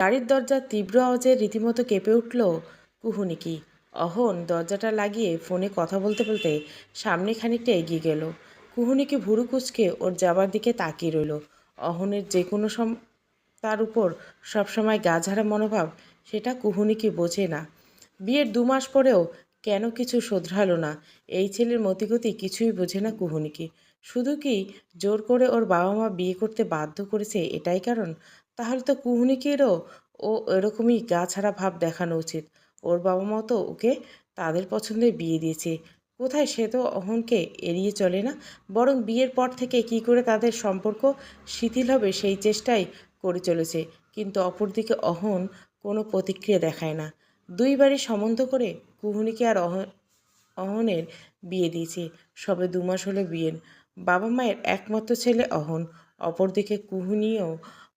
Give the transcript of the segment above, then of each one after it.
গাড়ির দরজার তীব্র আওয়াজে রীতিমতো কেঁপে উঠল কুহুনিকি। অহন দরজাটা লাগিয়ে ফোনে কথা বলতে বলতে সামনে খানিকটা এগিয়ে গেল। কুহুনিকি ভুরু কুচকে ওর যাবার দিকে তাকিয়ে রইল। অহনের যে কোনো সম তার উপর সবসময় গা ঝাড়া মনোভাব, সেটা কুহুনিকি বোঝে না। বিয়ের দু মাস পরেও কেন কিছু শোধরালো না, এই ছেলের মতিগতি কিছুই বোঝে না কুহুনিকি। শুধু কি জোর করে ওর বাবা মা বিয়ে করতে বাধ্য করেছে এটাই কারণ? তাহলে তো কুহুনিকেরও ও এরকমই গা ছাড়া ভাব দেখানো উচিত। ওর বাবা মা তো ওকে তাদের পছন্দে বিয়ে দিয়েছে। কোথায় সে তো অহনকে এড়িয়ে চলে না? বরং বিয়ের পর থেকে কি করে তাদের সম্পর্ক শিথিল হবে সেই চেষ্টাই করে চলেছে। কিন্তু অপরদিকে অহন কোনো প্রতিক্রিয়া দেখায় না। দুই বাড়ি সম্বন্ধ করে কুহুনিকে আর অহ, অহনের বিয়ে দিয়েছে। সবে দু মাস হলো বিয়ের। বাবা মায়ের একমাত্র ছেলে অহন। অপরদিকে কুহুনিও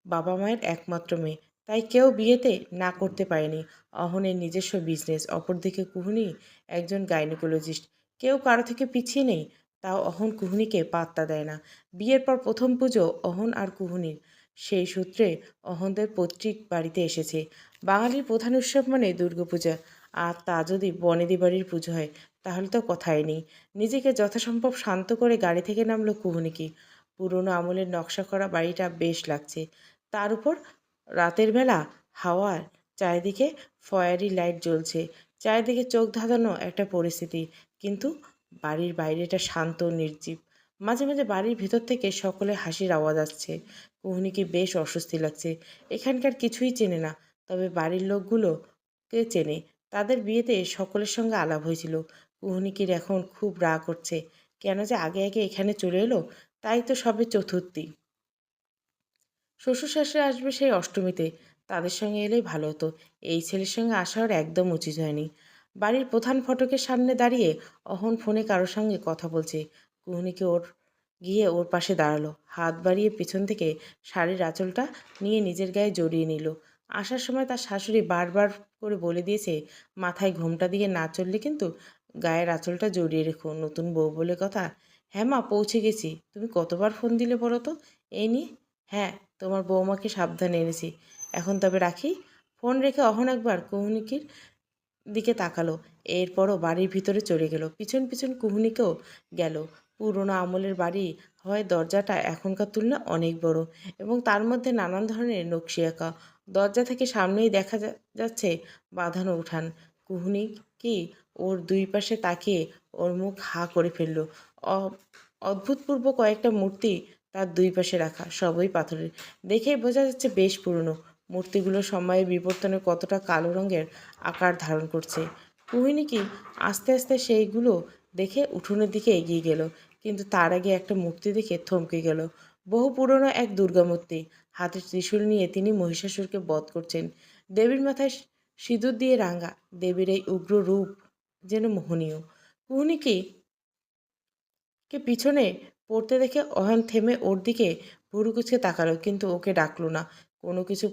বাবা মায়ের একমাত্র মেয়ে। তাই কেউ বিয়েতে না করতে পারেনি। অহনের নিজস্ব বিজনেস অপরদিকে কুহুনি একজন গাইনোকোলজিস্ট কেউ কারও থেকে পিছিয়ে নেই, তাও অহন কুহুনিকে পাত্তা দেয় না। বিয়ের পর প্রথম পুজো অহন আর কুহুনির। সেই সূত্রে অহনদের পৈতৃক বাড়িতে এসেছে। বাঙালির প্রধান উৎসব মানে দুর্গাপূজা। আর তা যদি বনেদি বাড়ির পুজো হয়, তাহলে তো কথাই নেই। নিজেকে যথাসম্ভব শান্ত করে গাড়ি থেকে নামলো কুহুনিকি। পুরনো আমলের নকশা করা বাড়িটা বেশ লাগছে। তার উপর রাতের বেলা হাওয়ার চারিদিকে ফয়ারি লাইট জ্বলছে। চারিদিকে চোখ ধাঁধানো একটা পরিস্থিতি। কিন্তু বাড়ির বাইরেটা শান্ত, নির্জীব। মাঝে মাঝে বাড়ির ভিতর থেকে সকলে হাসির আওয়াজ আসছে। কুহুনিকে বেশ অস্বস্তি লাগছে। এখানকার কিছুই চেনে না। তবে বাড়ির লোকগুলোকে চেনে? তাদের বিয়েতে সকলের সঙ্গে আলাপ হয়েছিল। কুহুনিকির এখন খুব রাগ করছে। কেন যে আগে আগে এখানে চলে এলো? তাই তো সবে চতুর্থী। শ্বশুর শাশুড়ি আসবে সেই অষ্টমীতে। তাদের সঙ্গে এলেই ভালো হতো। এই ছেলের সঙ্গে আসার একদম উচিত হয়নি। বাড়ির প্রধান ফটকের সামনে দাঁড়িয়ে অহন ফোনে কারোর সঙ্গে কথা বলছে। কুহুনিকে ওর, গিয়ে ওর পাশে দাঁড়াল। হাত বাড়িয়ে পিছন থেকে শাড়ির আঁচলটা নিয়ে নিজের গায়ে জড়িয়ে নিল। আসার সময় তার শাশুড়ি বারবার করে বলে দিয়েছে, মাথায় ঘোমটা দিয়ে না চললে কিন্তু গায়ের আঁচলটা জড়িয়ে রেখো। নতুন বউ বলে কথা হ্যাঁ মা, পৌঁছে গেছি। তুমি কতবার ফোন দিলে বলো তো? এই নিয়ে? হ্যাঁ তোমার বৌমাকে সাবধানে এনেছি। এখন তবে রাখি। ফোন রেখে অহন একবার কুহুনিকির দিকে তাকালো। এরপরও বাড়ির ভিতরে চলে গেল। পিছন পিছন কুহুনিকেও গেল। পুরোনো আমলের বাড়ি হয় দরজাটা এখনকার তুলনা অনেক বড় এবং তার মধ্যে নানান ধরনের নকশি আঁকা। দরজা থেকে সামনেই দেখা যাচ্ছে বাঁধানো উঠান। কুহুনি কি ওর দুই পাশে তাকিয়ে ওর মুখ হা করে ফেলল। অদ্ভুতপূর্ব কয়েকটা মূর্তি তার দুই পাশে রাখা সবই পাথরের। দেখেই বোঝা যাচ্ছে বেশ পুরনো। মূর্তিগুলো সময়ের বিবর্তনে কতটা কালো রঙের আকার ধারণ করছে। কুহিনী কি আস্তে আস্তে সেইগুলো দেখে উঠোনের দিকে এগিয়ে গেল, কিন্তু তার আগে একটা মূর্তি দেখে থমকে গেল। বহু পুরনো এক দুর্গা মূর্তি হাতে ত্রিশূল নিয়ে তিনি মহিষাসুরকে বধ করছেন। দেবীর মাথায় সিঁদুর দিয়ে রাঙা, দেবীর এই উগ্র রূপ যেন মোহনীয়। কুহুনি কি, কে পিছনে পড়তে দেখে অহন থেমে ওর দিকে ভুরু কুচকে তাকালো, কিন্তু ওকে ডাকলো না। কোনো কিছু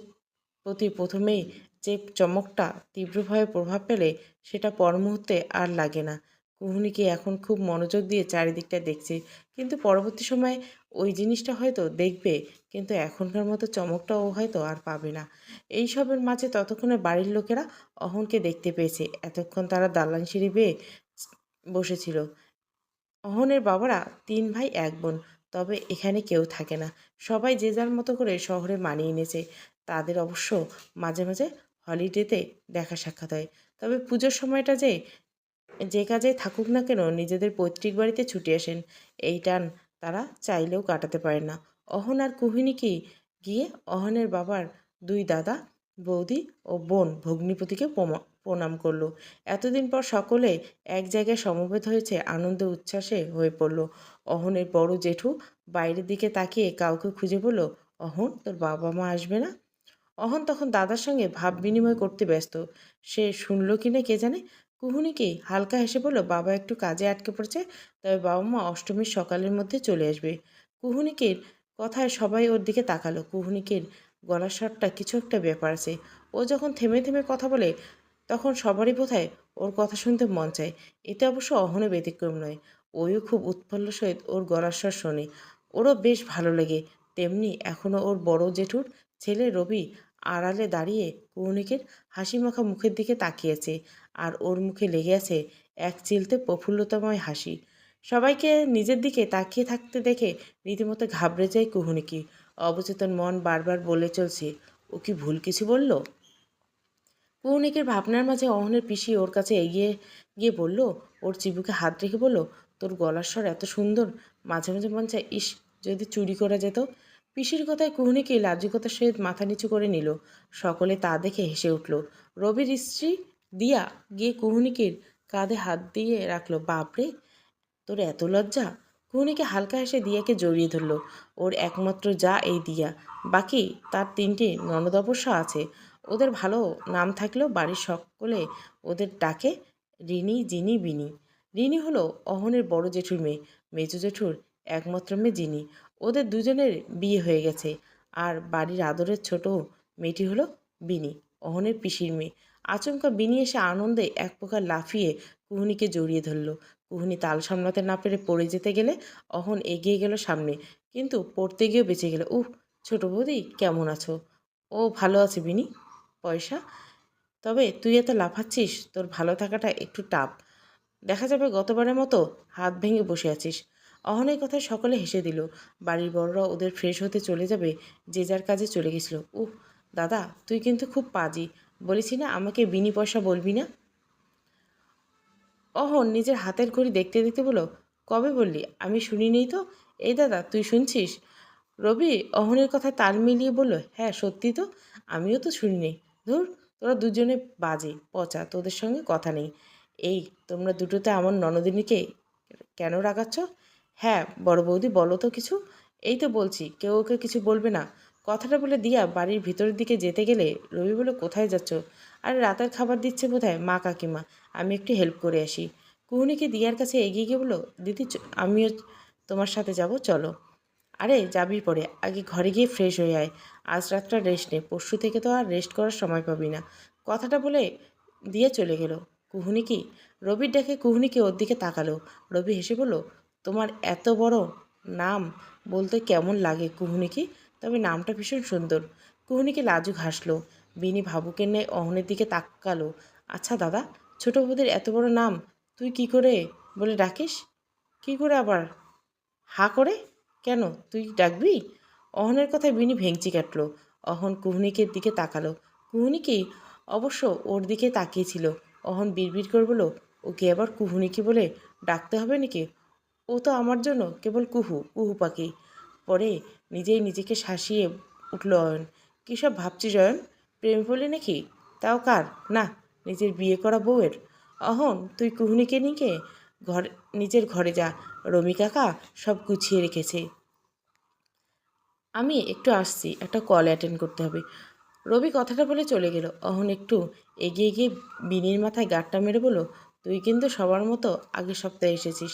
প্রতি প্রথমেই যে চমকটা তীব্রভাবে প্রভাব পেলে সেটা পর মুহূর্তে আর লাগে না। কুহুনিকে এখন খুব মনোযোগ দিয়ে চারিদিকটা দেখছে, কিন্তু পরবর্তী সময়ে ওই জিনিসটা হয়তো দেখবে, কিন্তু এখনকার মতো চমকটা ও হয়তো আর পাবে না। এই সবের মাঝে ততক্ষণে বাড়ির লোকেরা অহনকে দেখতে পেয়েছে। এতক্ষণ তারা দালান সিঁড়ি বেয়ে বসেছিল। অহনের বাবারা তিন ভাই, এক বোন। তবে এখানে কেউ থাকে না। সবাই যে যার মতো করে শহরে মানিয়ে নিয়েছে। তাদের অবশ্য মাঝে মাঝে হলিডেতে দেখা সাক্ষাৎ হয়। তবে পুজোর সময়টা যে যে কাজে থাকুক না কেন নিজেদের পৈতৃক বাড়িতে ছুটে আসেন এই টান তারা চাইলেও কাটাতে পারে না। অহন আর কুহিনী কি গিয়ে অহনের বাবার দুই দাদা, বৌদি ও বোন ভগ্নিপতিকে প্রণাম করল। এতদিন পর সকলে এক জায়গায় সমবেত হয়েছে, আনন্দ উচ্ছ্বাসে হয়ে পড়ল। অহনের বড় জেঠু বাইরের দিকে তাকিয়ে কাউকে খুঁজে বলল, অহন, তোর বাবা মা আসবে না? অহন তখন দাদার সঙ্গে ভাব বিনিময় করতে ব্যস্ত। সে শুনল কি না কে জানে? কুহুনিকে হালকা হেসে বলল, বাবা একটু কাজে আটকে পড়েছে, তবে বাবা মা অষ্টমীর সকালের মধ্যে চলে আসবে। কুহুনিকের কথায় সবাই ওর দিকে তাকালো। কুহুনিকের গলার স্বরটা কিছু একটা ব্যাপার আছে। ও যখন থেমে থেমে কথা বলে তখন সবারই বোধহয় ওর কথা শুনতে মন চায়। এটা অবশ্য অহনে ব্যতিক্রম নয়। ওইও খুব উৎফুল্ল সহিত ওর গলার স্বর শোনে। ওরও বেশ ভালো লাগে। তেমনি এখনও ওর বড় জেঠুর ছেলে রবি আড়ালে দাঁড়িয়ে কুহুনিকের হাসি মাখা মুখের দিকে তাকিয়েছে আর ওর মুখে লেগে আছে এক চিলতে প্রফুল্লতাময় হাসি। সবাইকে নিজের দিকে তাকিয়ে থাকতে দেখে রীতিমতো ঘাবড়ে যায় কুহুনিকি অবচেতন মন বারবার বলে চলছে, ও কি ভুল কিছু বলল? কৌনিকের ভাবনার মাঝে অহনের পিসি ওর কাছে এগিয়ে গিয়ে বলল, ওর চিবুকে হাত রেখে বলল, তোর গলার স্বর এত সুন্দর। মাঝে মাঝে মন চায়, ইস, যদি চুরি করা যেত। পিসির কথায় কুহুনিকে লাজুকতার সহিত মাথা নিচু করে নিল। সকলে তা দেখে হেসে উঠল। রবির স্ত্রী দিয়া গিয়ে কুহুনিকের কাঁধে হাত দিয়ে রাখল। বাপরে, তোর এত লজ্জা? কুহুনিকে হালকা হেসে দিয়াকে জড়িয়ে ধরল। ওর একমাত্র যা এই দিয়া। বাকি তার তিনটি ননদ অবশ্য আছে। ওদের ভালো নাম থাকলেও বাড়ির সকলে ওদের ডাকে রিনি, জিনি, বিনি। রিনি হলো অহনের বড় জেঠুর মেয়ে। মেজো জেঠুর একমাত্র মেয়ে জিনি। ওদের দুজনের বিয়ে হয়ে গেছে আর বাড়ির আদরের ছোট মেয়েটি হলো বিনি, অহনের পিসির মেয়ে। আচমকা বিনি এসে আনন্দে এক প্রকার লাফিয়ে কুহুনিকে জড়িয়ে ধরল। কুহুনি তাল সামলাতে না পেরে পড়ে যেতে গেলে অহন এগিয়ে গেল সামনে, কিন্তু পড়তে গিয়েও বেঁচে গেল। উহ, ছোট বৌদি কেমন আছো? ও ভালো আছে বিনি? পয়সা। তবে তুই এত লাফাচ্ছিস, তোর ভালো থাকাটা একটু টাপ দেখা যাবে গতবারের মতো হাত ভেঙে বসে আছিস। অহনের কথায় সকলে হেসে দিল। বাড়ির বড়রা ওদের ফ্রেশ হতে চলে যাবে, যে যার কাজে চলে গেছিল। উহ, দাদা, তুই কিন্তু খুব পাজি। বলেছি না আমাকে বিনি পয়সা বলবি না? অহন নিজের হাতের ঘড়ি দেখতে দেখতে বলো কবে বললি? আমি শুনিনি তো। এই দাদা, তুই শুনছিস? রবি অহনের কথা তাল মিলিয়ে বলল হ্যাঁ সত্যি তো। আমিও তো শুনিনি। ধুর তোরা দুজনে বাজে, পচা, তোদের সঙ্গে কথা নেই। এই, তোমরা দুটোতে আমার ননদিনীকে কেন রাগাচ্ছ? হ্যাঁ বড় বৌদি, বলো তো কিছু। এই তো বলছি, কেউ ওকে কিছু বলবে না। কথাটা বলে দিয়া বাড়ির ভিতরের দিকে যেতে গেলে রবি বলে, কোথায় যাচ্ছ? আরে, রাতের খাবার দিচ্ছে বোধহয় মা কাকিমা। আমি একটু হেল্প করে আসি। কুহুনিকে দিয়ার কাছে এগিয়ে গিয়ে বলো দিদি আমিও তোমার সাথে যাব, চলো। আরে যাবি পরে, আগে ঘরে গিয়ে ফ্রেশ হয়ে আয়। আজ রাতটা রেস্ট নে, পরশু থেকে তো আর রেস্ট করার সময় পাবি না। কথাটা বলে দিয়ে চলে গেল। কুহুনি কি? রবির ডাকে কুহুনিকে ওর দিকে তাকালো। রবি হেসে বলল, তোমার এত বড় নাম বলতে কেমন লাগে কুহুনিকে তবে নামটা ভীষণ সুন্দর। কুহুনিকে লাজুক হাসলো। বিনি ভাবুকের ন্যায় অহনের দিকে তাকালো। আচ্ছা দাদা, ছোট বৌদির এত বড় নাম তুই কি করে বলে ডাকিস? কি করে আবার হা করে? কেন? তুই ডাকবি? অহনের কথায় বিনি ভেঙচি কাটলো। অহন কুহনিকের দিকে তাকালো। কুহুনিকে অবশ্য ওর দিকে তাকিয়েছিল। অহন বিড়বিড় করে বলল, ওকে আবার কুহুনিকে বলে ডাকতে হবে নাকি? ও তো আমার জন্য কেবল কুহু কুহু পাখি। পরে নিজেই নিজেকে শাসিয়ে উঠল অয়ন কী সব ভাবছিস অয়ন প্রেম বলে নাকি? তাও কার? না, নিজের বিয়ে করা বউয়ের। অহন, তুই কুহুনিকে নিকে ঘর, নিজের ঘরে যা রমি কাকা সব গুছিয়ে রেখেছে। আমি একটু আসছি, একটা কল অ্যাটেন্ড করতে হবে। রবি কথাটা বলে চলে গেল। অহন একটু এগিয়ে গিয়ে বিনির মাথায় গাঁটটা মেরে বলো তুই কিন্তু সবার মতো আগের সপ্তাহে এসেছিস।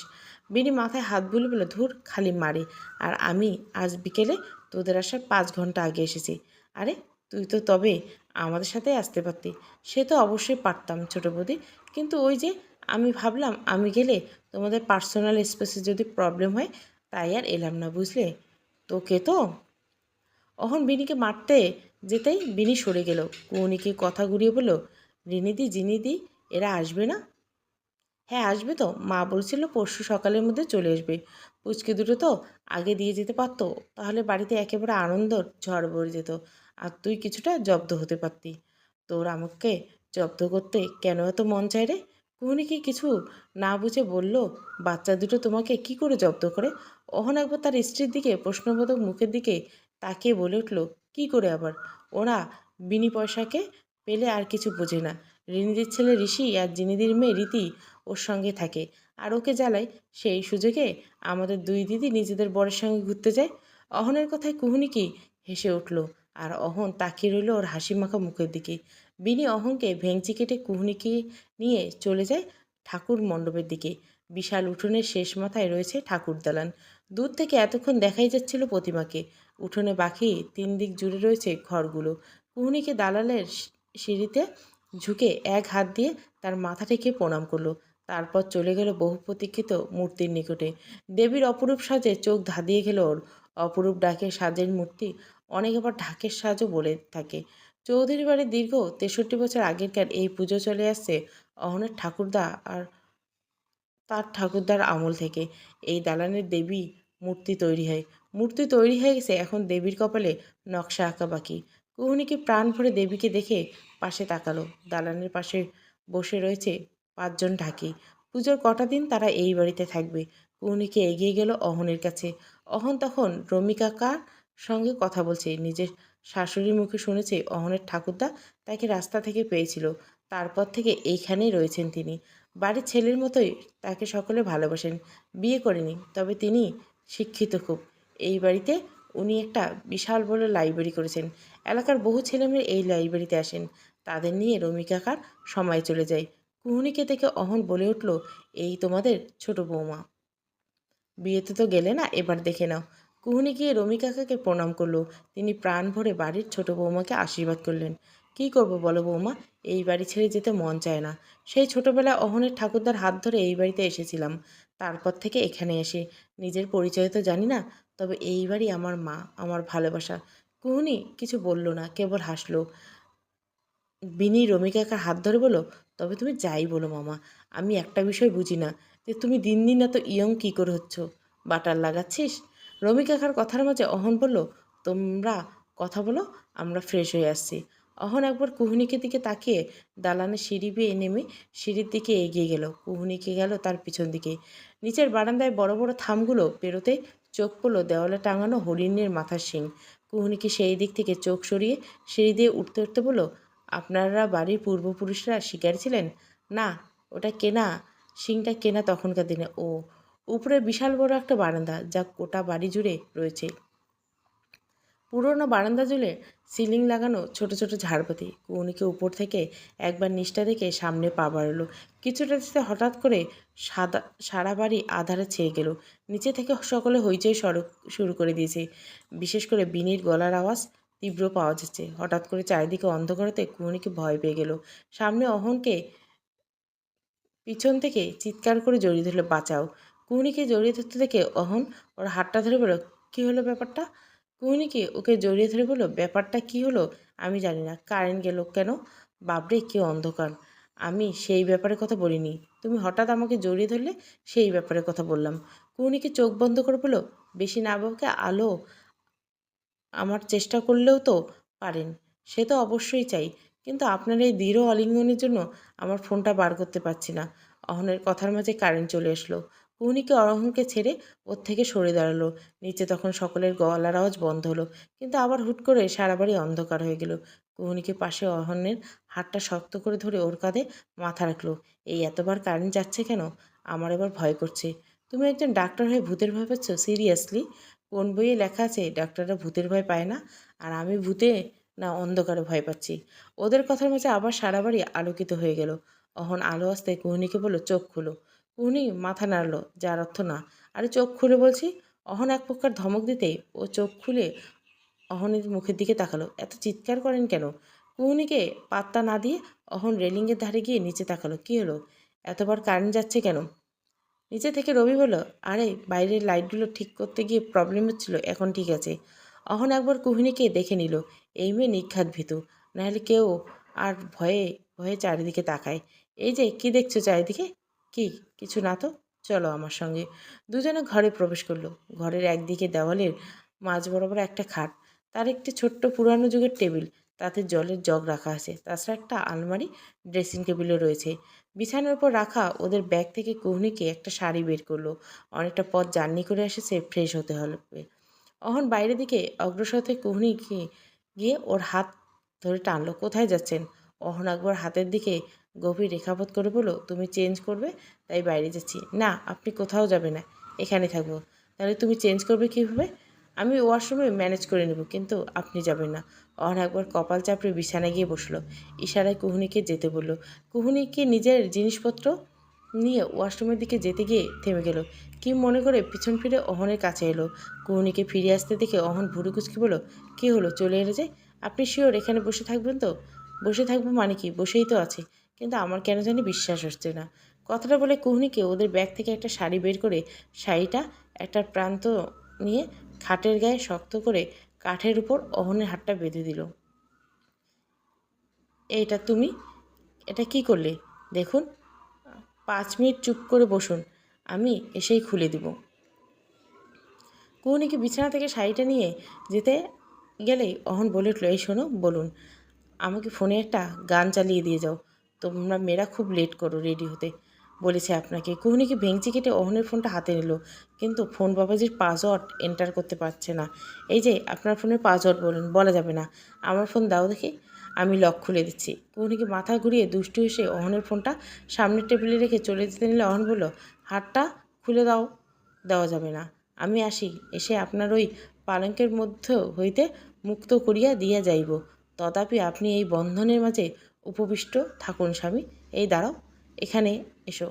বিনি মাথায় হাত বুলে বলে ধুর, খালি মারে। আর আমি আজ বিকেলে তোদের আসার পাঁচ ঘণ্টা আগে এসেছি। আরে, তুই তো তবে আমাদের সাথে আসতে পারতি। সে তো অবশ্যই পারতাম ছোটো বৌদি। কিন্তু ওই যে আমি ভাবলাম, আমি গেলে তোমাদের পার্সোনাল স্পেসে যদি প্রবলেম হয়, তাই আর এলাম না বুঝলে? তোকে তো? অহন বিনিকে মারতে যেতেই বিনি সরে গেল। কৌনিকে কথা ঘুরিয়ে বলল, রিনিদি, জিনিদি, এরা আসবে না? হ্যাঁ আসবে তো। মা বলছিল পরশু সকালের মধ্যে চলে আসবে। পুচকে দুটো তো আগে দিয়ে যেতে পারতো। তাহলে বাড়িতে একেবারে আনন্দ ঝড় পড়ে যেত। আর তুই কিছুটা জব্দ হতে পারতি। তোর আমাকে জব্দ করতে কেন এত মন চায় রে? কুহনি কি কিছু না বুঝে বলল, বাচ্চা দুটো তোমাকে কি করে জব্দ করে? অহন একবার তার স্ত্রীর দিকে, প্রশ্নবোধক মুখের দিকে তাকিয়ে বলে উঠল, কি করে আবার? ওরা বিনি পয়সাকে পেলে আর কিছু বোঝে না। রিনিদির ছেলে ঋষি আর জিনিদির মেয়ে রীতি ওর সঙ্গে থাকে। আর ওকে জ্বালায় সেই সুযোগে আমাদের দুই দিদি নিজেদের বরের সঙ্গে ঘুরতে যায়। অহনের কথায় কুহুনি কি হেসে উঠল, আর অহন তাকিয়ে রইল ওর হাসি মাখা মুখের দিকে। বিনি অহংকে ভেংচি কেটে কুহুনিকে নিয়ে চলে যায় ঠাকুর মণ্ডপের দিকে। বিশাল উঠোনের শেষ মাথায় রয়েছে ঠাকুর দালান। দূর থেকে এতক্ষণ দেখাই যাচ্ছিল প্রতিমাকে। উঠোনে বাকি তিন দিক জুড়ে রয়েছে ঘরগুলো। কুহুনিকে দালালের সিঁড়িতে ঝুঁকে এক হাত দিয়ে তার মাথা ঠেকে প্রণাম করল। তারপর চলে গেল বহু প্রতীক্ষিত মূর্তির নিকটে। দেবীর অপরূপ সাজে চোখ ধাঁধিয়ে গেল ওর। অপরূপ ডাকে সাজের মূর্তি অনেক আবার ঢাকের সাজও বলে থাকে। চৌধুরী বাড়ির দীর্ঘ তেষট্টি বছর আগেরকার এই পুজো চলে আসছে অহনের ঠাকুরদা আর তার ঠাকুরদার আমল থেকে। এই দালানের দেবী মূর্তি তৈরি হয়। মূর্তি তৈরি হয়ে গেছে, এখন দেবীর কপালে নকশা আঁকা বাকি। কুহুনিকে প্রাণ ভরে দেবীকে দেখে পাশে তাকালো। দালানের পাশে বসে রয়েছে পাঁচজন ঢাকি। পুজোর কটা দিন তারা এই বাড়িতে থাকবে। কুহুনিকে এগিয়ে গেল অহনের কাছে। অহন তখন রমি কাকার সঙ্গে কথা বলছে, নিজের শাশুড়ির মুখে শুনেছে অহনের ঠাকুরদা তাকে রাস্তা থেকে পেয়েছিল। তারপর থেকে এইখানেই রয়েছেন তিনি। বাড়ির ছেলের মতোই তাকে সকলে ভালোবাসেন। বিয়ে করেনি, তবে তিনি শিক্ষিত খুব। এই বাড়িতে উনি একটা বিশাল বড় লাইব্রেরি করেছেন। এলাকার বহু ছেলেমেয়ে এই লাইব্রেরিতে আসেন। তাদের নিয়ে রমি কাকার সময় চলে যায়। কুহুনিকে দেখে অহন বলে উঠল, এই তোমাদের ছোট বৌমা। বিয়েতে তো গেলে না, এবার দেখে নাও। কুহুনি গিয়ে রমি কাকাকে প্রণাম করল। তিনি প্রাণ ভরে বাড়ির ছোট বৌমাকে আশীর্বাদ করলেন। কি করব বলো বৌমা? এই বাড়ি ছেড়ে যেতে মন চায় না। সেই ছোটবেলায় অহনের ঠাকুরদার হাত ধরে এই বাড়িতে এসেছিলাম। তারপর থেকে এখানে এসে। নিজের পরিচয় তো জানি না, তবে এই বাড়ি আমার মা, আমার ভালোবাসা কুহুনি কিছু বলল না, কেবল হাসলো। বিনি রমি কাকার হাত ধরে বলো? তবে তুমি যাই বলো মামা। আমি একটা বিষয় বুঝি না, যে তুমি দিন দিন এত ইয়ং কী করে হচ্ছ? বাটার লাগাচ্ছিস? রমি কাকার কথার মাঝে অহন বলল, তোমরা কথা বলো, আমরা ফ্রেশ হয়ে আসছি। অহন একবার কুহুনিকে দিকে তাকিয়ে দালানে সিঁড়ি বেয়ে নেমে সিঁড়ির দিকে এগিয়ে গেল। কুহুনিকে গেল তার পিছন দিকে। নিচের বারান্দায় বড় বড় থামগুলো পেরোতে চোখ পড়ল দেওয়ালে টাঙানো হরিণের মাথার শিং। কুহুনিকে সেই দিক থেকে চোখ সরিয়ে সিঁড়ি দিয়ে উঠতে উঠতে বলল, আপনারা বাড়ির পূর্বপুরুষরা শিকারী ছিলেন? না, ওটা কেনা। শিংটা কেনা তখনকার দিনে। ও উপরে বিশাল বড় একটা বারান্দা, যা গোটা বাড়ি জুড়ে রয়েছে। পুরোনো বারান্দা জুড়ে সিলিং লাগানো ছোট ছোট ঝাড়বাতি। কুউনিকে উপর থেকে একবার নিষ্ঠা দেখে সামনে পা বাড়ালো। কিছুটা যেতে হঠাৎ করে সাদা, সারা বাড়ি আধারে ছেয়ে গেল। নিচে থেকে সকলে হইচই সড়ক, শুরু করে দিয়েছে। বিশেষ করে বিনির গলার আওয়াজ তীব্র পাওয়া যাচ্ছে। হঠাৎ করে চারিদিকে অন্ধকারতে কুহুনিকে ভয় পেয়ে গেল। সামনে অহনকে পিছন থেকে চিৎকার করে জড়িয়ে ধরলো, বাঁচাও। কুহুনিকে জড়িয়ে ধরতে দেখে অহন ওর হাতটা ধরে বলো কী হলো ব্যাপারটা? কুহুনিকে ওকে জড়িয়ে ধরে বলো ব্যাপারটা কি হলো? আমি জানি না। কারেন্ট গেল কেন? বাবরে কে অন্ধকার। আমি সেই ব্যাপারে কথা বলিনি। তুমি হঠাৎ আমাকে জড়িয়ে ধরলে? সেই ব্যাপারে কথা বললাম। কুহুনিকে চোখ বন্ধ করে বলো বেশি না বাবুকে, আলো আমার চেষ্টা করলেও তো পারেন। সে তো অবশ্যই চাই। কিন্তু আপনার এই দৃঢ় অলিঙ্গনের জন্য আমার ফোনটা বার করতে পারছি না। অহনের কথার মাঝে কারেন্ট চলে আসলো। কুহুনিকে অরহনকে ছেড়ে ওর থেকে সরে দাঁড়াল। নিচে তখন সকলের গলার আওয়াজ বন্ধ হলো, কিন্তু আবার হুট করে সারা বাড়ি অন্ধকার হয়ে গেল। কুহুনিকে পাশে অহনের হাতটা শক্ত করে ধরে ওর কাঁধে মাথা রাখল। এই এতবার কারেন্ট যাচ্ছে কেন? আমার এবার ভয় করছে। তুমি একজন ডাক্তার হয়ে ভূতের ভয় পাচ্ছ? সিরিয়াসলি? কোন বইয়ে লেখা আছে, ডাক্তাররা ভূতের ভয় পায় না? আর আমি ভূতে না অন্ধকারে ভয় পাচ্ছি? ওদের কথার মাঝে আবার সারা বাড়ি আলোকিত হয়ে গেল। অহন আলো আসতে কুহনিকে বলল, চোখ খুলো। কুহনি মাথা নাড়লো, যার অর্থ না। আরে চোখ খুলে বলছি, অহন এক প্রকার ধমক দিতেই ও চোখ খুলে অহনের মুখের দিকে তাকালো। এত চিৎকার করেন কেন? কুহনিকে পাত্তা না দিয়ে অহন রেলিংয়ের ধারে গিয়ে নিচে তাকালো। কী হলো? এতবার কারেন্ট যাচ্ছে কেন? নিচে থেকে রবি বলল, আরে বাইরের লাইটগুলো ঠিক করতে গিয়ে প্রবলেম হচ্ছিল, এখন ঠিক আছে। অহন একবার কুহিনীকে দেখে নিল, এই মেয়ে নিঘাত ভীতু। নাহলে কেউ আর ভয়ে ভয়ে চারিদিকে তাকায়। এই যে, কি দেখছ চারিদিকে? কি? কিছু না তো? চলো আমার সঙ্গে। দুজনে ঘরে প্রবেশ করল। ঘরের একদিকে দেওয়ালের মাঝ বরাবর একটা খাট, তার একটি ছোট্ট পুরানো যুগের টেবিল, তাতে জলের জগ রাখা আছে। তাছাড়া একটা আলমারি, ড্রেসিং টেবিলও রয়েছে। বিছানার উপর রাখা ওদের ব্যাগ থেকে কুহনিকে একটা শাড়ি বের করল। অনেকটা পথ জার্নি করে এসেছে ফ্রেশ হতে হবে। অহন বাইরের দিকে অগ্রসর কুহনিকে গিয়ে ওর হাত ধরে টানলো। কোথায় যাচ্ছেন? অহন একবার হাতের দিকে গভীর রেখাপথ করে বলো তুমি চেঞ্জ করবে, তাই বাইরে যাচ্ছি। না, আপনি কোথাও যাবে না, এখানে থাকব। তাহলে তুমি চেঞ্জ করবে কীভাবে? আমি ওয়াশরুমে ম্যানেজ করে নেব, কিন্তু আপনি যাবেন না। অহন একবার কপাল চাপড়ে বিছানায় গিয়ে বসল। ইশারায় কুহুনিকে যেতে বলল। কুহুনিকে নিজের জিনিসপত্র নিয়ে ওয়াশরুমের দিকে যেতে গিয়ে থেমে গেল? কি মনে করে পিছন ফিরে অহনের কাছে এলো? কুহুনিকে ফিরে আসতে দেখে অহন ভুরু কুচকে বলো কী হলো, চলে এলে যে? আপনি শিওর এখানে বসে থাকবেন তো? বসে থাকব মানে কি? বসেই তো আছে। কিন্তু আমার কেন জানি বিশ্বাস হচ্ছে না। কথাটা বলে কুহুনিকে ওদের ব্যাগ থেকে একটা শাড়ি বের করে, শাড়িটা একটা প্রান্ত নিয়ে খাটের গায়ে শক্ত করে কাঠের উপর অহনের হাতটা বেঁধে দিল। এইটা তুমি? এটা কি করলে? দেখুন, পাঁচ মিনিট চুপ করে বসুন, আমি এসেই খুলে দিব। কুহুনিকে বিছানা থেকে শাড়িটা নিয়ে যেতে গেলেই অহন বলে উঠল, এই শোনো, বলুন, আমাকে ফোনে একটা গান চালিয়ে দিয়ে যাও। তোমরা মেয়েরা খুব লেট করো রেডি হতে। বলেছে আপনাকে কুহুনিকে ভেঙচি কেটে অহনের ফোনটা হাতে নিল? কিন্তু ফোন বাবাজির পাসওয়ার্ড এন্টার করতে পারছে না। এই যে, আপনার ফোনের পাসওয়ার্ড বলুন, বলা যাবে না। আমার ফোন দাও দেখি, আমি লক খুলে দিচ্ছি। কুহুনিকে মাথা ঘুরিয়ে দুষ্টু এসে অহনের ফোনটা সামনের টেবিলে রেখে চলে যেতে নিলে অহন বলল, হাতটা খুলে দাও, দেওয়া যাবে না। আমি আসি, এসে আপনার ওই পালঙ্কের মধ্য হইতে মুক্ত করিয়া দিয়া যাইব। তথাপি আপনি এই বন্ধনের মাঝে উপবিষ্ট, থাকুন স্বামী। এই দাঁড়াও, এখানে এসো।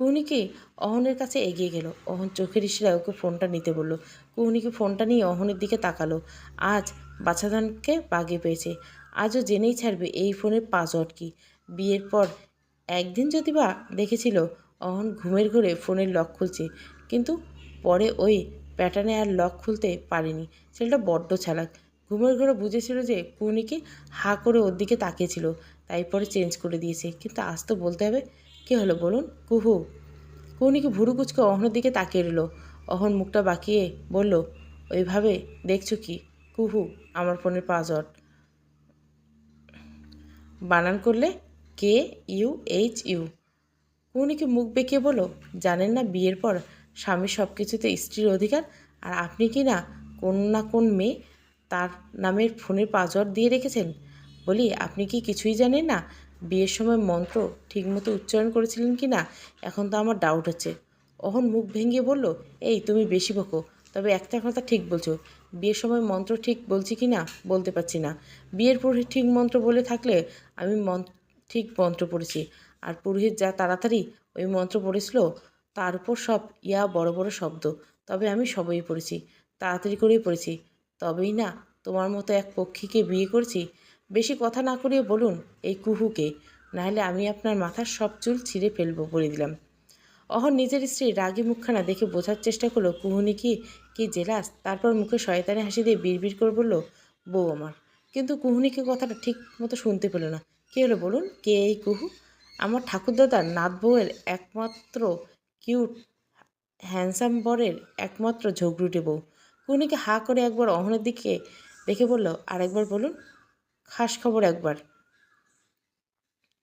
কুহুনিকে অহনের কাছে এগিয়ে গেল। অহন চোখের ইশারায় ওকে ফোনটা নিতে বলল। কুহুনিকে ফোনটা নিয়ে অহনের দিকে তাকালো। আজ বাছাধনকে বাগে পেয়েছে। আজও জেনেই ছাড়বে এই ফোনের পাসওয়ার্ড কি। বিয়ের পর একদিন যদি বা দেখেছিল, অহন ঘুমের ঘরে ফোনের লক খুলছে। কিন্তু পরে ওই প্যাটার্নে আর লক খুলতে পারেনি। ছেলেটা বড্ড চালাক। ঘুমের ঘরে বুঝেছিল যে কুহুনিকে হা করে ওর দিকে তাকিয়েছিল। তাই পরে চেঞ্জ করে দিয়েছে। কিন্তু আজ তো বলতে হবে, কী হলো বলুন? কুহু। কুহুনিকে ভুরু কুচকে অহনের দিকে তাকিয়ে রইল। অহন মুখটা বাঁকিয়ে বলল, ওইভাবে দেখছ কি? কুহু, আমার ফোনের পাসওয়ার্ড বানান করলে কে ইউ এইচ ইউ। কুহুনিকে মুখ বেঁকিয়ে বলো জানেন না বিয়ের পর স্বামী সব কিছুতে স্ত্রীর অধিকার, আর আপনি কি না কোন না কোন মেয়ে তার নামের ফোনের পাসওয়ার্ড দিয়ে রেখেছেন? বলি, আপনি কি কিছুই জানেন না? বিয়ের সময় মন্ত্র ঠিকমতো উচ্চারণ করেছিলেন কি না? এখন তো আমার ডাউট হচ্ছে অহন মুখ ভেঙে বলল, এই, তুমি বেশি বকো। তবে একটা কথা ঠিক বলছো, বিয়ের সময় মন্ত্র ঠিক বলছি কি না বলতে পারছি না। বিয়ের পরে ঠিক মন্ত্র বলে থাকলে আমি মন ঠিক মন্ত্র পড়েছি। আর পুরোহিত যা তাড়াতাড়ি ওই মন্ত্র পড়েছিল, তার উপর সব ইয়া বড় বড় শব্দ। তবে আমি সবই পড়েছি, তাড়াতাড়ি করেই পড়েছি। তবেই না, তোমার মতো এক পক্ষীকে বিয়ে করেছি বেশি কথা না করিয়ে বলুন, এই কুহুকে। নাহলে আমি আপনার মাথার সব চুল ছিঁড়ে ফেলব বলে দিলাম। অহন নিজের স্ত্রী রাগী মুখখানা দেখে বোঝার চেষ্টা করল, কুহুনি কি কি জেলাস? তারপর মুখে শয়তানি হাসি দিয়ে বিড়বিড় করে বলল, বউ আমার। কিন্তু কুহুনিকে কথাটা ঠিক মতো শুনতে পেল না। কী হলো বলুন, কে এই কুহু? আমার ঠাকুরদাদার নাথ বউয়ের একমাত্র কিউট, হ্যান্ডসাম বরের একমাত্র ঝগড়ুটে বউ। কুহুনিকে হা করে একবার অহনের দিকে দেখে বলল আর একবার বলুন খাস খবর একবার।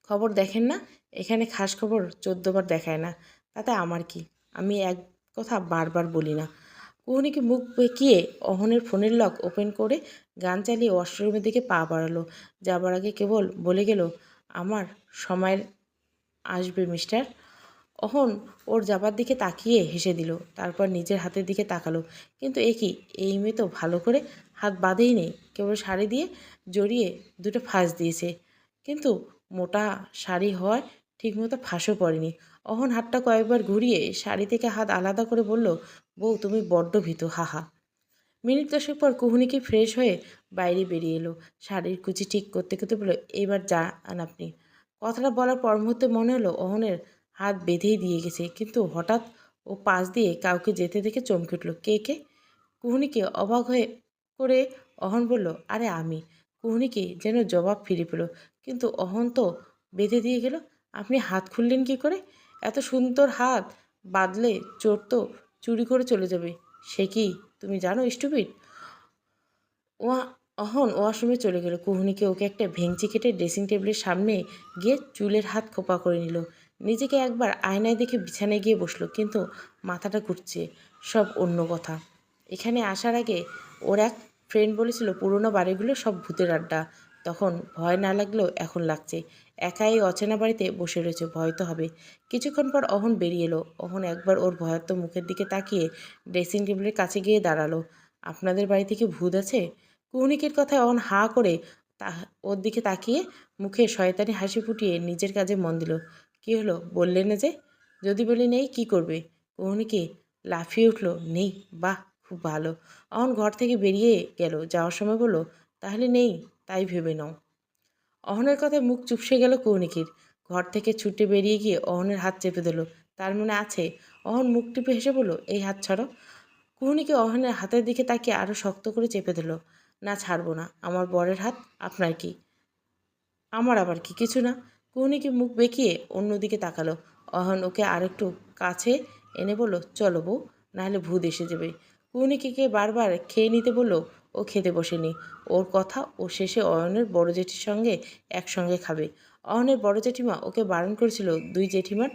খবর দেখেন না? এখানে খাস খবর চোদ্দবার দেখায় না। তাতে আমার কি? আমি এক কথা বারবার বলি না। কুহুনিকে মুখ বেঁকিয়ে অহনের ফোনের লক ওপেন করে গান চালিয়ে ওয়াশরুমের দিকে পা বাড়ালো। যাবার আগে কেবল বলে গেল, আমার সময়ের আসবে, মিস্টার। অহন ওর যাবার দিকে তাকিয়ে হেসে দিল, তারপর নিজের হাতের দিকে তাকালো। কিন্তু এ কি? এই মেয়ে তো ভালো করে হাত বাঁধেই নেই। কেবল শাড়ি দিয়ে জড়িয়ে দুটো ফাঁস দিয়েছে। কিন্তু মোটা শাড়ি হওয়ায় ঠিকমতো ফাঁসও পড়েনি। অহন হাতটা কয়েকবার ঘুরিয়ে শাড়ি থেকে হাত আলাদা করে বলল, বউ, তুমি বড্ড ভীত, হাহা। মিনিট দশেক পর কুহুনিকে ফ্রেশ হয়ে বাইরে বেরিয়ে এলো। শাড়ির কুচি ঠিক করতে করতে বলল, এবার যান আপনি। কথাটা বলার পর মুহূর্তে মনে হলো অহনের হাত বেঁধেই দিয়ে গেছে। কিন্তু হঠাৎ ও পাশ দিয়ে কাউকে যেতে দেখে চমকে উঠল। কে কে? কুহুনিকে অবাক হয়ে করে অহন বলল, আরে আমি কুহুনিকে যেন জবাব ফিরে পেল। কিন্তু অহন তো বেঁধে দিয়ে গেল। আপনি হাত খুললেন কি করে? এত সুন্দর হাত বাদলে চোর তো চুরি করে চলে যাবে। সে কি, তুমি জানো, স্টুপিড? ও অহন ওয়াশরুমে চলে গেল। কুহুনিকে ওকে একটা ভেঙচি কেটে ড্রেসিং টেবিলের সামনে গিয়ে চুলের হাত খোপা করে নিল। নিজেকে একবার আয়নায় দেখে বিছানায় গিয়ে বসল, কিন্তু মাথাটা ঘুরছে। সব অন্য কথা। এখানে আসার আগে ওর এক ফ্রেন্ড বলেছিল, পুরোনো বাড়িগুলো সব ভূতের আড্ডা। তখন ভয় না লাগলেও এখন লাগছে। একাই অচেনা বাড়িতে বসে রয়েছে, ভয় তো হবে। কিছুক্ষণ পর অহন বেরিয়ে এলো। অহন একবার ওর ভয়াত্ম মুখের দিকে তাকিয়ে ড্রেসিং টেবিলের কাছে গিয়ে দাঁড়াল। আপনাদের বাড়িতে কি ভূত আছে? কুহনিকের কথায় অহন হা করে তা, ওর দিকে তাকিয়ে মুখে শয়তানি হাসি ফুটিয়ে নিজের কাজে মন দিল। কি হলো? বললে না যে? যদি বলি নেই, কি করবে? কুহনিকে লাফিয়ে উঠল, নেই, বাহ! খুব ভালো। অহন ঘর থেকে বেরিয়ে গেল, যাওয়ার সময় বলল, তাহলে নেই, তাই ভেবে নাও। অহনের কথায় মুখ চুপসে গেল কৌনিকির। ঘর থেকে ছুটে বেরিয়ে গিয়ে অহনের হাত চেপে দিল তার মনে আছে, অহন মুখ টিপে হেসে বলল, এই হাত ছাড়ো। কুহুনিকে অহনের হাতের দিকে তাকিয়ে আরও শক্ত করে চেপে দিল না, ছাড়বো না, আমার বরের হাত আপনার কি? আমার আবার কি? কিছু না। কুহুনিকে মুখ বেঁকিয়ে অন্যদিকে তাকালো। অহন ওকে আরেকটু কাছে এনে বলল, চলো বউ, নাহলে ভূত এসে যাবে। কুহুনিকে বারবার খেয়ে নিতে বলল, ও খেতে বসেনি। ওর কথা ও শেষে অয়নের বড় জেঠির সঙ্গে একসঙ্গে খাবে। অয়নের বড় জেঠিমা ওকে বারণ করেছিল, দুই জেঠিমার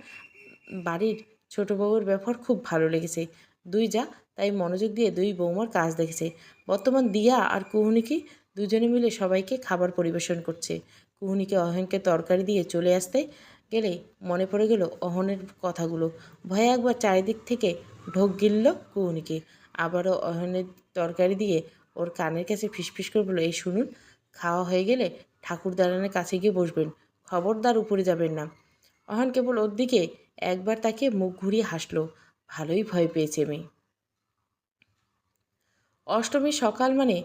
বাড়ির ছোট বউয়ের ব্যবহার খুব ভালো লেগেছে। দুই যা, তাই মনোযোগ দিয়ে দুই বৌমার কাজ দেখেছে। বর্তমান দিয়া আর কুহুনিকি দুজনে মিলে সবাইকে খাবার পরিবেশন করছে। কুহুনিকে অহনকে তরকারি দিয়ে চলে আসতে গেলে মনে পড়ে গেল অহনের কথাগুলো। ভয়ে একবার চারিদিক থেকে ঢোক গিলল কুহুনিকে। আবারও অহনের তরকারি দিয়ে ওর কানের কাছে ফিসফিস করে বলল, এই শুনুন, খাওয়া হয়ে গেলে ঠাকুর দালানের কাছে গিয়ে বসবেন, খবরদার উপরে যাবেন না। অহন কেবল ওর দিকে একবার তাকে মুখ ঘুরিয়ে হাসলো, ভালোই ভয় পেয়েছে মেয়ে। অষ্টমীর সকাল মানে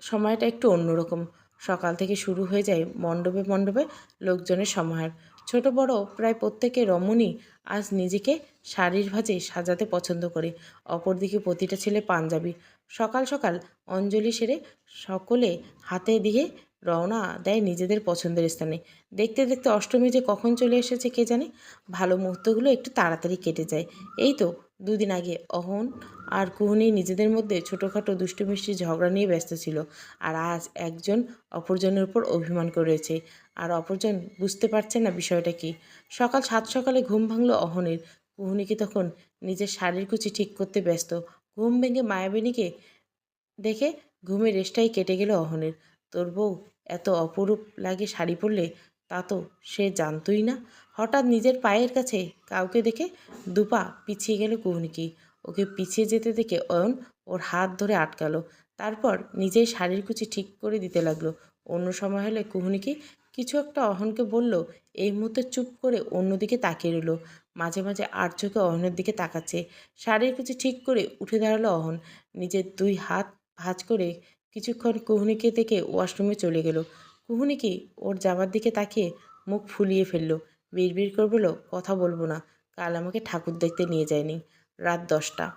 সময়টা একটু অন্যরকম। সকাল থেকে শুরু হয়ে যায় মণ্ডপে মণ্ডপে লোকজনের সমাহার। ছোট বড় প্রায় প্রত্যেকে রমণী আজ নিজেকে শাড়ির ভাজে সাজাতে পছন্দ করে। অপরদিকে প্রতিটা ছেলে পাঞ্জাবি। সকাল সকাল অঞ্জলি সেরে সকলে হাতে দিয়ে রওনা দেয় নিজেদের পছন্দের স্থানে। দেখতে দেখতে অষ্টমী যে কখন চলে এসেছে কে জানে? ভালো মুহূর্তগুলো একটু তাড়াতাড়ি কেটে যায়। এই তো দুদিন আগে অহন আর কুহনি নিজেদের মধ্যে ছোটোখাটো দুষ্টু মিষ্টি ঝগড়া নিয়ে ব্যস্ত ছিল। আর আজ একজন অপরজনের উপর অভিমান করেছে। আর অপরজন বুঝতে পারছে না বিষয়টা কি। সকাল সাত সকালে ঘুম ভাঙলো অহনের। কুহনিকে তখন নিজের শাড়ির কুচি ঠিক করতে ব্যস্ত। ঘুম ভেঙে মায়াবিনীকে দেখে ঘুমের রেশটাই কেটে গেল অহনের। তোর বউ এত অপরূপ লাগে শাড়ি পরলে, তা তো সে জানতই না। হঠাৎ নিজের পায়ের কাছে কাউকে দেখে দুপা পিছিয়ে গেল কুহনিকি। ওকে পিছিয়ে যেতে দেখে অয়ন ওর হাত ধরে আটকালো। তারপর নিজেই শাড়ির কুচি ঠিক করে দিতে লাগল। অন্য সময় হলে কুহনিকি কিছু একটা অহনকে বলল, এই মুহূর্তে চুপ করে অন্যদিকে তাকিয়ে রইল। মাঝে মাঝে আর চোখে অহনের দিকে তাকাচ্ছে। শাড়ির কুচি ঠিক করে উঠে দাঁড়াল অহন। নিজের দুই হাত ভাঁজ করে কিছুক্ষণ কুহুনিকে দেখে ওয়াশরুমে চলে গেল। কুহুনিকি ওর যাবার দিকে তাকিয়ে মুখ ফুলিয়ে ফেলল। বিড়বিড় করে বলল, কথা বলব না। কাল আমাকে ঠাকুর দেখতে নিয়ে যায়নি। রাত দশটা।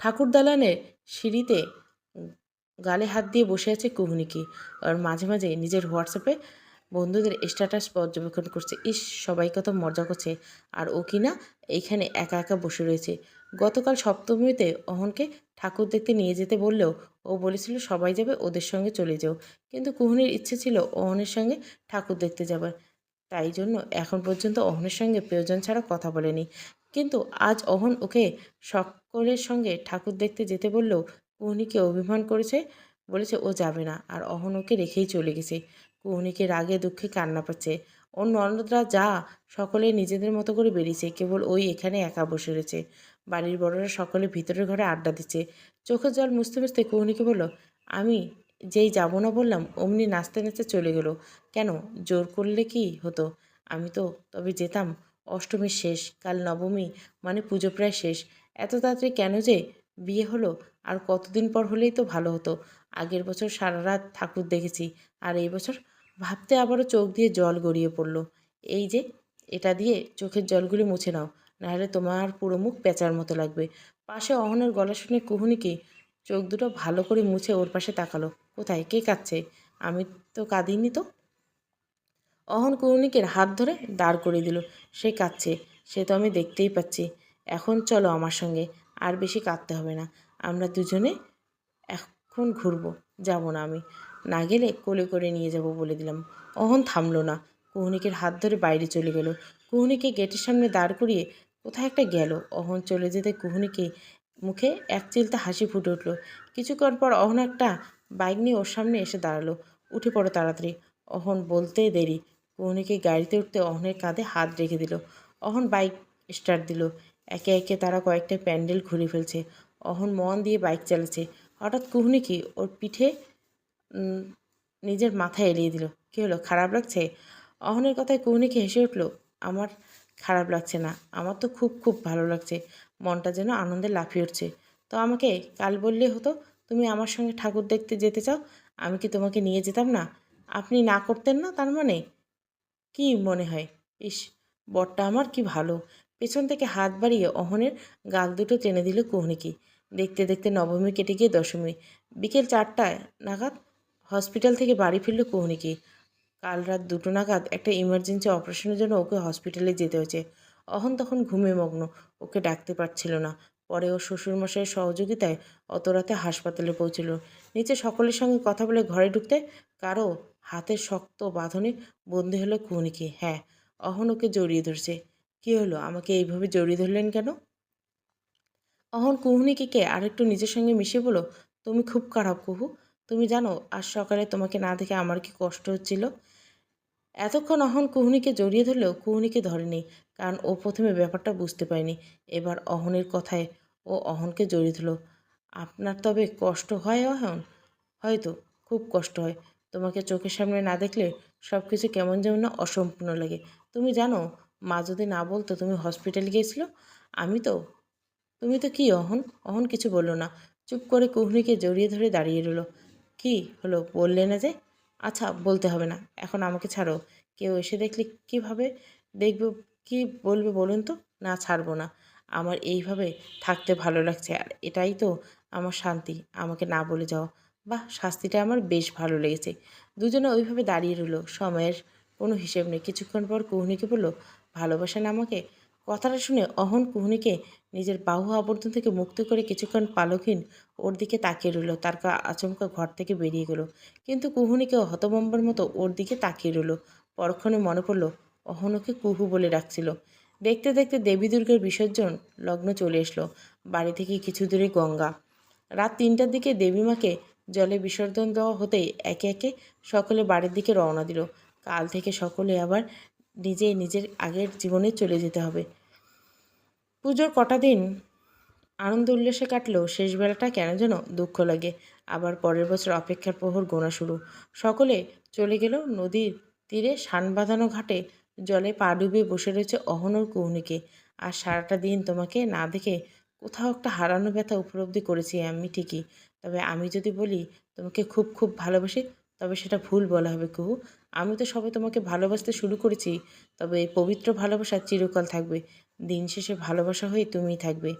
ঠাকুর দালানের সিঁড়িতে গালে হাত দিয়ে বসে আছে কুহুনিকি। আর মাঝে মাঝে নিজের হোয়াটসঅ্যাপে বন্ধুদের স্ট্যাটাস পর্যবেক্ষণ করছে। ইস, সবাই কত মজা করছে। আর ও কিনা এইখানে একা একা বসে রয়েছে। গতকাল সপ্তমীতে অহনকে ঠাকুর দেখতে নিয়ে যেতে বললেও ও বলেছিল সবাই যাবে, ওদের সঙ্গে চলে যাও। কিন্তু কুহুনির ইচ্ছে ছিল অহনের সঙ্গে ঠাকুর দেখতে যাবার। তাই জন্য এখন পর্যন্ত অহনের সঙ্গে প্রয়োজন ছাড়া কথা বলেনি। কিন্তু আজ অহন ওকে সকলের সঙ্গে ঠাকুর দেখতে যেতে বললেও কুহনিকে অভিমান করেছে, বলেছে, ও যাবে না। আর অহন ওকে রেখেই চলে গেছে। কুহনিকে রাগে দুঃখে কান্না পাচ্ছে। ওর ননদরা যা সকলে নিজেদের মতো করে বেরিয়েছে। কেবল ওই এখানে একা বসে রয়েছে। বাড়ির বড়রা সকলে ভিতরের ঘরে আড্ডা দিচ্ছে। চোখের জল মুছতে মুছতে কুহনিকে বলল, আমি যেই যাব না বললাম, অমনি নাচতে নাচতে চলে গেল। কেন? জোর করলে কি হতো? আমি তো তবে যেতাম। অষ্টমীর শেষ, কাল নবমী মানে পুজো প্রায় শেষ। এত তাড়াতাড়ি কেন যে বিয়ে হলো? আর কতদিন পর হলেই তো ভালো হতো। আগের বছর সারা রাত ঠাকুর দেখেছি, আর এই বছর ভাবতে আবারও চোখ দিয়ে জল গড়িয়ে পড়ল। এই যে, এটা দিয়ে চোখের জলগুলি মুছে নাও, নাহলে তোমার পুরো মুখ পেঁচার মতো লাগবে। পাশে অহনের গলা শুনে কুহুনিকে চোখ দুটো ভালো করে মুছে ওর পাশে তাকালো। কোথায়? কে কাচ্ছে আমি তো কাঁদিনি তো। অহন কুহুনিকের হাত ধরে দাঁড় করিয়ে দিল। সে কাঁদছে, সে তো আমি দেখতেই পাচ্ছি। এখন চলো আমার সঙ্গে। আর বেশি কাঁদতে হবে না। আমরা দুজনে এখন ঘুরবো, যাব না আমি। না গেলে কোলে করে নিয়ে যাব বলে দিলাম। অহন থামলো না। কুহুনিকের হাত ধরে বাইরে চলে গেল। কুহুনিকে গেটের সামনে দাঁড় করিয়ে কোথায় একটা গেল। অহন চলে যেতে কুহুনিকে মুখে এক চিলতে হাসি ফুটে উঠল। কিছুক্ষণ পর অহন একটা বাইক নিয়ে ওর সামনে এসে দাঁড়াল। উঠে পড়ো তাড়াতাড়ি। অহন বলতে দেরি। কুহুনিকে গাড়িতে উঠতে অহনের কাঁধে হাত রেখে দিল। অহন বাইক স্টার্ট দিল। একে একে তারা কয়েকটা প্যান্ডেল ঘুরে ফেলছে। অহন মন দিয়ে বাইক চালাচ্ছে। হঠাৎ কুহুনি কি ওর পিঠে নিজের মাথায় এড়িয়ে দিল। কী হলো, খারাপ লাগছে? অহনের কথায় কুহুনিকে হেসে উঠল, আমার খারাপ লাগছে না, আমার তো খুব খুব ভালো লাগছে। মনটা যেন আনন্দে লাফিয়ে উঠছে। তো আমাকে কাল বললে হতো, তুমি আমার সঙ্গে ঠাকুর দেখতে যেতে চাও? আমি কি তোমাকে নিয়ে যেতাম না? আপনি না করতেন না তার মানে? কি মনে হয়? ইস, বরটা আমার কি ভালো? পেছন থেকে হাত বাড়িয়ে অহনের গাল দুটো টেনে দিল কুহনিকি। দেখতে দেখতে নবমী কেটে গিয়ে দশমী। বিকেল চারটায় নাগাদ হসপিটাল থেকে বাড়ি ফিরল কুহনিকি। কাল রাত দুটো নাগাদ একটা ইমার্জেন্সি অপারেশনের জন্য ওকে হসপিটালে যেতে হয়েছে। অহন তখন ঘুমে মগ্ন, ওকে ডাকতে পারছিল না। পরে ওর শ্বশুরমশাইয়ের সহযোগিতায় অত রাতে হাসপাতালে পৌঁছল। নিচে সকলের সঙ্গে কথা বলে ঘরে ঢুকতে কারও হাতের শক্ত বাঁধনে বন্দি হলো কুহনিকে। হ্যাঁ অহন ওকে জড়িয়ে ধরছে। কী হলো? আমাকে এইভাবে জড়িয়ে ধরলেন কেন? অহন কুহুনিকে কে? আরেকটু নিজের সঙ্গে মিশে বলো। তুমি খুব খারাপ কুহু। তুমি জানো, আজ সকালে তোমাকে না দেখে আমার কি কষ্ট হচ্ছিল? এতক্ষণ অহন কুহুনিকে জড়িয়ে ধরলেও কুহুনিকে ধরেনি, কারণ ও প্রথমে ব্যাপারটা বুঝতে পারেনি। এবার অহনের কথায় ও অহনকে জড়িয়ে ধরল। আপনার তবে কষ্ট হয় অহন? হয়তো, খুব কষ্ট হয়। তোমাকে চোখের সামনে না দেখলে সব কিছু কেমন যেমন না অসম্পূর্ণ লাগে। তুমি জানো মা যদি না বলতো তুমি হসপিটালে গিয়েছিল? আমি তো, তুমি তো কি অহন? অহন কিছু বলল না। চুপ করে কুহনিকে জড়িয়ে ধরে দাঁড়িয়ে রইল। কি হলো বললে না যে? আচ্ছা বলতে হবে না। এখন আমাকে ছাড়ো। কেউ এসে দেখলে কীভাবে দেখবে, কি বলবে বলুন তো? না, ছাড়বো না। আমার এইভাবে থাকতে ভালো লাগছে। আর এটাই তো আমার শান্তি। আমাকে না বলে যাও। বাহ, শাস্তিটা আমার বেশ ভালো লেগেছে। দুজনে ওইভাবে দাঁড়িয়ে রইল। সময়ের কোনো হিসেব নেই। কিছুক্ষণ পর কুহনিকে বলল ভালোবাসেন আমাকে কথাটা শুনে অহন কুহনিকে নিজের বাহু আবর্তন থেকে মুক্ত করে কিছুক্ষণ পালকহীন ওর দিকে তাকিয়ে রইল। তার আচমকা ঘর থেকে বেরিয়ে গেল। কিন্তু কুহুনিকেও হতবম্বার মতো ওর দিকে তাকিয়ে রইল। পরক্ষণে মনে পড়ল, অহন ওকে কুহু বলে ডাকছিল। দেখতে দেখতে দেবী দুর্গার বিসর্জন লগ্ন চলে এসলো। বাড়ি থেকে কিছু দূরে গঙ্গা। রাত তিনটার দিকে দেবীমাকে জলে বিসর্জন দেওয়া হতেই একে একে সকলে বাড়ির দিকে রওনা দিল। কাল থেকে সকলে আবার নিজে নিজের আগের জীবনে চলে যেতে হবে। পুজোর কটা দিন আনন্দ উল্লাসে কাটলেও শেষ বেলাটা কেন যেন দুঃখ লাগে। আবার পরের বছর অপেক্ষার প্রহর গোনা শুরু। সকলে চলে গেল নদীর তীরে সান বাঁধানো ঘাটে। জলে পা ডুবিয়ে বসে রয়েছে অহনর কুহনিকে। আর সারাটা দিন তোমাকে না দেখে কোথাও একটা হারানো ব্যথা উপলব্ধি করেছি আমি ঠিকই। তবে আমি যদি বলি তোমাকে খুব খুব ভালোবাসি, তবে সেটা ভুল বলা হবে কুহু। আমি তো সবে তোমাকে ভালোবাসতে শুরু করেছি, তবে পবিত্র ভালোবাসা চিরকাল থাকবে। দিন শেষে ভালোবাসা হয়ে তুমিই থাকবে।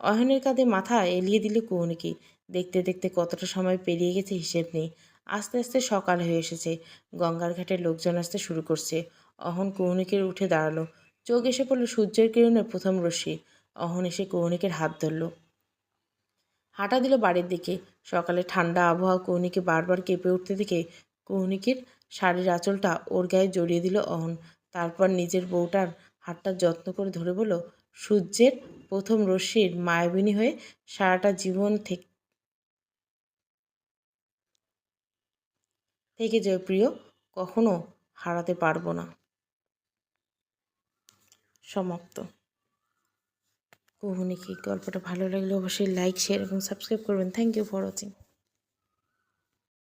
অয়নের কাঁধে মাথা এলিয়ে দিল কুহনিকে। দেখতে দেখতে কতটা সময় পেরিয়ে গেছে হিসেব নেই। আস্তে আস্তে সকাল হয়ে এসেছে। গঙ্গার ঘাটে লোকজন আসতে শুরু করছে। অহন কুহনিকের উঠে দাঁড়াল। চোখ এসে পড়ল সূর্যের কিরণের প্রথম রশ্মি। অহন এসে কৌনিকের হাত ধরল। হাঁটা দিল বাড়ির দিকে। সকালে ঠান্ডা আবহাওয়া কৌনিকে বারবার কেঁপে উঠতে দেখে কৌনিকের শাড়ির আঁচলটা ওর গায়ে জড়িয়ে দিল অহন। তারপর নিজের বউটার হাতটা যত্ন করে ধরে বলল, সূর্যের প্রথম রশ্মির মায়াবিনী হয়ে সারাটা জীবন থেকে থেকে যে প্রিয়, কখনো হারাতে পারব না। সমাপ্ত। কুহুনিকি গল্পটা ভালো লাগলে অবশ্যই লাইক শেয়ার এবং সাবস্ক্রাইব করবেন। Thank you for watching